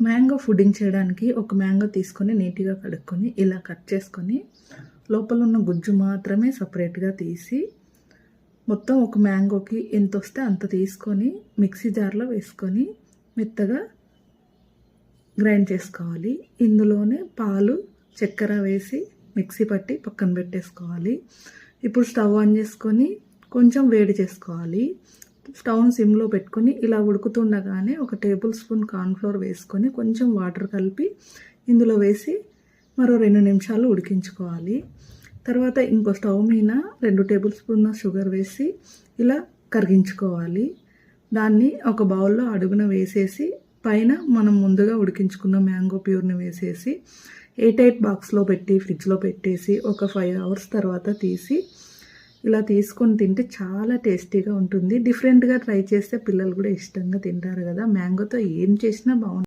Mango pudding చేయడానికి ఒక mango తీసుకొని నీట్గా కడుక్కొని ఇలా కట్ చేసుకొని లోపల ఉన్న గుజ్జు మాత్రమే సపరేట్గా తీసి మొత్తం ఒక మ్యాంగోకి ఎంత వస్తే అంత తీసుకొని మిక్సీ జార్లో వేసుకొని మెత్తగా గ్రైండ్ చేసుకోవాలి. ఇందులోనే పాలు చక్కెర వేసి మిక్సీ పట్టి పక్కన పెట్టేసుకోవాలి. ఇప్పుడు స్టవ్ ఆన్ చేసుకొని కొంచెం వేడి చేసుకోవాలి. స్టవ్ను సిమ్లో పెట్టుకొని ఇలా ఉడుకుతుండగానే ఒక టేబుల్ స్పూన్ కార్న్ఫ్లోర్ వేసుకొని కొంచెం వాటర్ కలిపి ఇందులో వేసి మరో రెండు నిమిషాలు ఉడికించుకోవాలి. తర్వాత ఇంకో స్టవ్ మీద రెండు టేబుల్ స్పూన్ షుగర్ వేసి ఇలా కరిగించుకోవాలి. దాన్ని ఒక బౌల్లో అడుగున వేసేసి పైన మనం ముందుగా ఉడికించుకున్న మ్యాంగో ప్యూర్ని వేసేసి ఎయిట్ ఎయిట్ బాక్స్లో పెట్టి ఫ్రిడ్జ్లో పెట్టేసి ఒక ఫైవ్ అవర్స్ తర్వాత తీసి ఇలా తీసుకొని తింటే చాలా టేస్టీగా ఉంటుంది. డిఫరెంట్గా ట్రై చేస్తే పిల్లలు కూడా ఇష్టంగా తింటారు కదా. మ్యాంగోతో ఏం చేసినా బాగుంటుంది